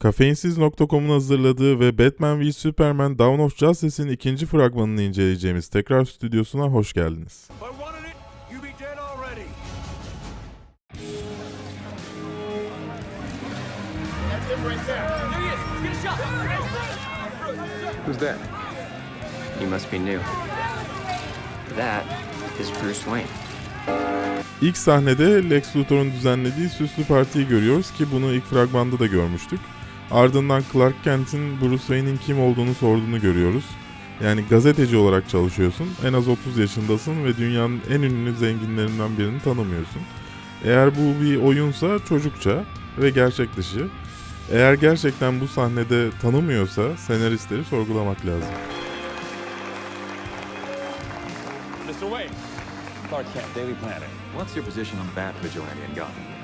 Kafeinsiz.com'un hazırladığı ve Batman v Superman Dawn of Justice'in ikinci fragmanını inceleyeceğimiz tekrar stüdyosuna hoş geldiniz. Who's that? You must be new. That is Bruce Wayne. İlk sahnede Lex Luthor'un düzenlediği süslü partiyi görüyoruz ki bunu ilk fragmanda da görmüştük. Ardından Clark Kent'in Bruce Wayne'in kim olduğunu sorduğunu görüyoruz. Yani gazeteci olarak çalışıyorsun, en az 30 yaşındasın ve dünyanın en ünlü zenginlerinden birini tanımıyorsun. Eğer bu bir oyunsa çocukça ve gerçek dışı. Eğer gerçekten bu sahnede tanımıyorsa senaristleri sorgulamak lazım. Mr. Wayne. Clark Kent, Daily Planet. What's your position on Bat Vigilante in Gotham?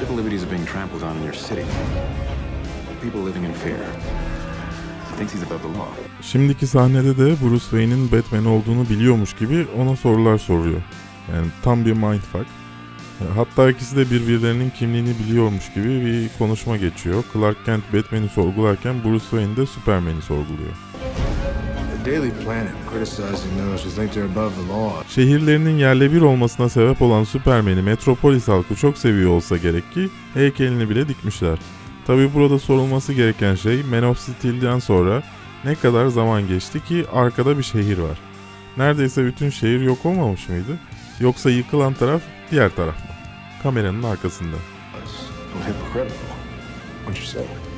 Civil liberties are being trampled on in your city. People living in fear. Şimdiki sahnede de Bruce Wayne'in Batman olduğunu biliyormuş gibi ona sorular soruyor. Yani tam bir mindfuck. Hatta ikisi de birbirlerinin kimliğini biliyormuş gibi bir konuşma geçiyor. Clark Kent Batman'i sorgularken Bruce Wayne de Superman'i sorguluyor. Şehirlerinin yerle bir olmasına sebep olan Superman'i Metropolis halkı çok seviyor olsa gerek ki heykelini bile dikmişler. Tabi burada sorulması gereken şey Man of Steel'den sonra ne kadar zaman geçti ki arkada bir şehir var. Neredeyse bütün şehir yok olmamış mıydı? Yoksa yıkılan taraf diğer taraf mı? Kameranın arkasında. Well, hypocritical. What'd you say?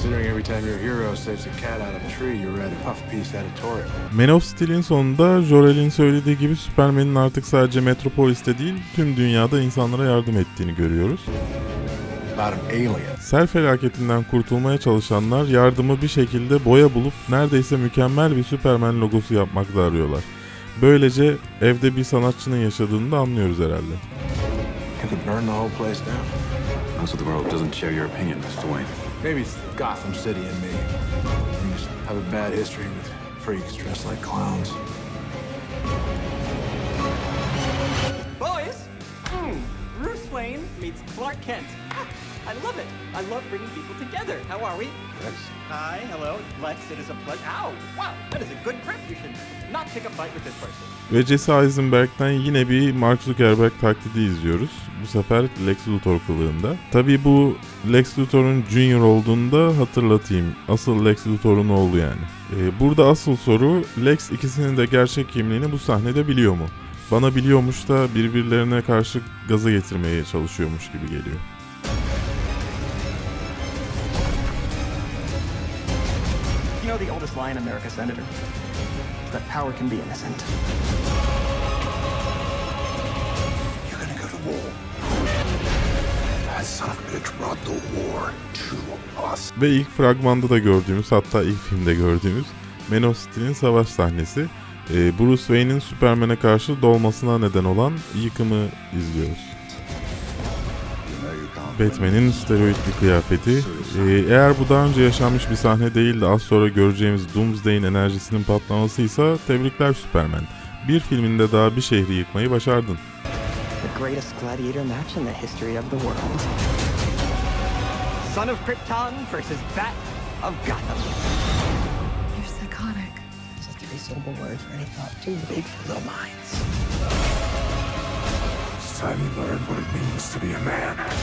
Considering every time your hero saves a cat out of a tree, you read a puff piece editorial. Man of Steel'in sonunda Jor-El'in söylediği gibi Superman'in artık sadece Metropolis'te değil tüm dünyada insanlara yardım ettiğini görüyoruz. Sel felaketinden kurtulmaya çalışanlar yardımı bir şekilde boya bulup neredeyse mükemmel bir Superman logosu yapmakta arıyorlar. Böylece evde bir sanatçının yaşadığını da anlıyoruz herhalde. You could burn the whole place down. Most of the world doesn't share your opinion, Mr. Wayne. Maybe it's Gotham City and me. We just have a bad history with freaks dressed like clowns. Boys, mm, Bruce Wayne meets Clark Kent. I love it. I love bringing people together. How are we? Hi, hello, Lex. It is a pleasure. Ow! Wow, that is a good grip. You should not pick a fight with this person. Ve Jesse Eisenberg'den yine bir Mark Zuckerberg taklidi izliyoruz. Bu sefer Lex Luthor kılığında. Tabi bu Lex Luthor'un Junior olduğunda hatırlatayım. Asıl Lex Luthor'un oğlu yani. Ee, burada asıl soru Lex ikisinin de gerçek kimliğini bu sahnede biliyor mu? Bana biliyormuş da birbirlerine karşı gaza getirmeye çalışıyormuş gibi geliyor. The oldest lie in America, Senator? That power can be innocent. You're gonna go to war. That son of a bitch brought the war to us. Ve ilk fragmanda da gördüğümüz hatta ilk filmde gördüğümüz Man of Steel'in savaş sahnesi. Ee, Bruce Wayne'in Superman'e karşı dolmasına neden olan yıkımı izliyoruz. Batman'in steroid bir kıyafeti. Ee, eğer bu daha önce yaşanmış bir sahne değil de az sonra göreceğimiz Doomsday'in enerjisinin patlamasıysa tebrikler Superman. Bir filminde daha bir şehri yıkmayı başardın. The greatest gladiator match in the history of the world. Son of Krypton versus Bat of Gotham. You're psychotic. It's a three-syllable word for any thought too big for little minds.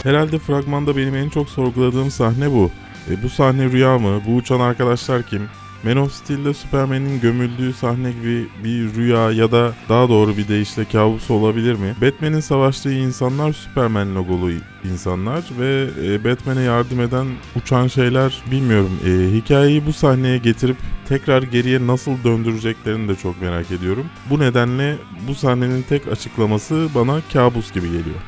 Herhalde fragmanda benim en çok sorguladığım sahne bu. E, bu sahne rüya mı? Bu uçan arkadaşlar kim? Man of Steel'de Superman'in gömüldüğü sahne gibi bir rüya ya da daha doğru bir deyişle kabus olabilir mi? Batman'in savaştığı insanlar Superman logolu insanlar ve e, Batman'e yardım eden uçan şeyler bilmiyorum. E, hikayeyi bu sahneye getirip tekrar geriye nasıl döndüreceklerini de çok merak ediyorum. Bu nedenle bu sahnenin tek açıklaması bana kabus gibi geliyor.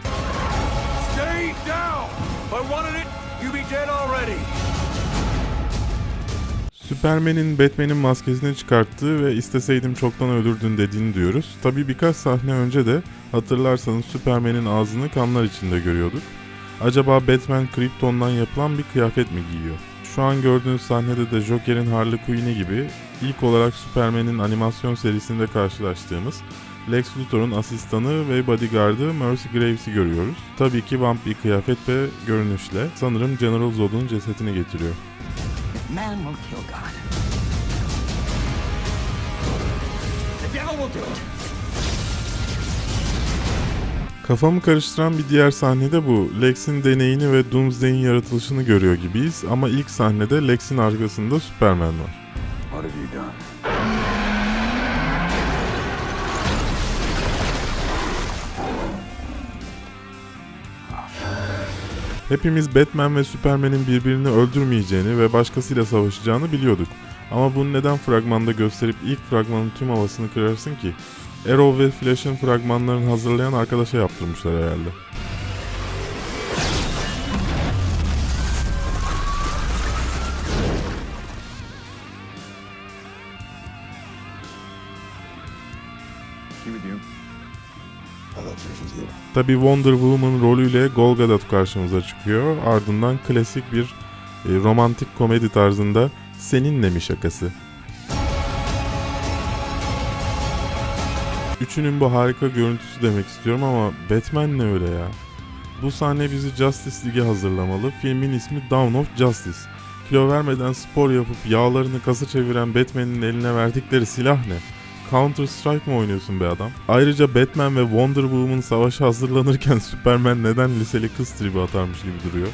Superman'in Batman'in maskesini çıkarttığı ve isteseydim çoktan öldürdün dediğini diyoruz. Tabi birkaç sahne önce de hatırlarsanız Superman'in ağzını kanlar içinde görüyorduk. Acaba Batman Krypton'dan yapılan bir kıyafet mi giyiyor? Şu an gördüğünüz sahnede de Joker'in Harley Quinn'i gibi ilk olarak Superman'in animasyon serisinde karşılaştığımız Lex Luthor'un asistanı ve bodyguardı Mercy Graves'i görüyoruz. Tabii ki vamp bir kıyafet ve görünüşle sanırım General Zod'un cesetini getiriyor. Man will kill God. The devil will do it. Kafamı karıştıran bir diğer sahnede bu. Lex'in deneyini ve Doomsday'in yaratılışını görüyor gibiyiz ama ilk sahnede Lex'in arkasında Superman var. What have you done? Hepimiz Batman ve Superman'in birbirini öldürmeyeceğini ve başkasıyla savaşacağını biliyorduk. Ama bunu neden fragmanda gösterip ilk fragmanın tüm havasını kırarsın ki? Arrow ve Flash'ın fragmanlarını hazırlayan arkadaşa yaptırmışlar herhalde. Tabi Wonder Woman rolüyle Gal Gadot karşımıza çıkıyor. Ardından klasik bir e, romantik komedi tarzında seninle mi şakası. Üçünün bu harika görüntüsü demek istiyorum ama Batman ne öyle ya? Bu sahne bizi Justice League'e hazırlamalı. Filmin ismi Dawn of Justice. Kilo vermeden spor yapıp yağlarını kasa çeviren Batman'in eline verdikleri silah ne? Counter Strike mı oynuyorsun be adam? Ayrıca Batman ve Wonder Woman savaşa hazırlanırken Superman neden liseli kız tribi atarmış gibi duruyor?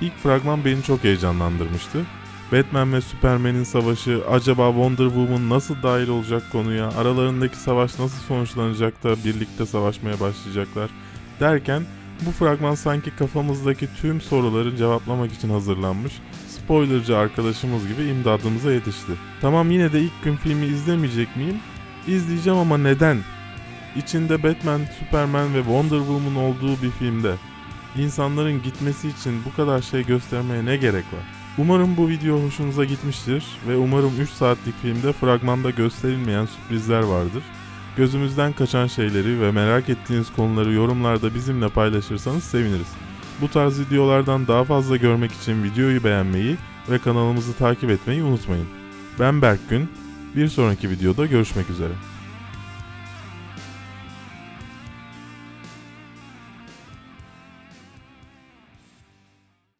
İlk fragman beni çok heyecanlandırmıştı. Batman ve Superman'in savaşı, acaba Wonder Woman nasıl dahil olacak konuya, aralarındaki savaş nasıl sonuçlanacak da birlikte savaşmaya başlayacaklar derken bu fragman sanki kafamızdaki tüm soruları cevaplamak için hazırlanmış, spoilercı arkadaşımız gibi imdadımıza yetişti. Tamam yine de ilk gün filmi izlemeyecek miyim? İzleyeceğim ama neden? İçinde Batman, Superman ve Wonder Woman olduğu bir filmde insanların gitmesi için bu kadar şey göstermeye ne gerek var? Umarım bu video hoşunuza gitmiştir ve umarım 3 saatlik filmde fragmanda gösterilmeyen sürprizler vardır. Gözümüzden kaçan şeyleri ve merak ettiğiniz konuları yorumlarda bizimle paylaşırsanız seviniriz. Bu tarz videolardan daha fazla görmek için videoyu beğenmeyi ve kanalımızı takip etmeyi unutmayın. Ben Berk Gün. Bir sonraki videoda görüşmek üzere.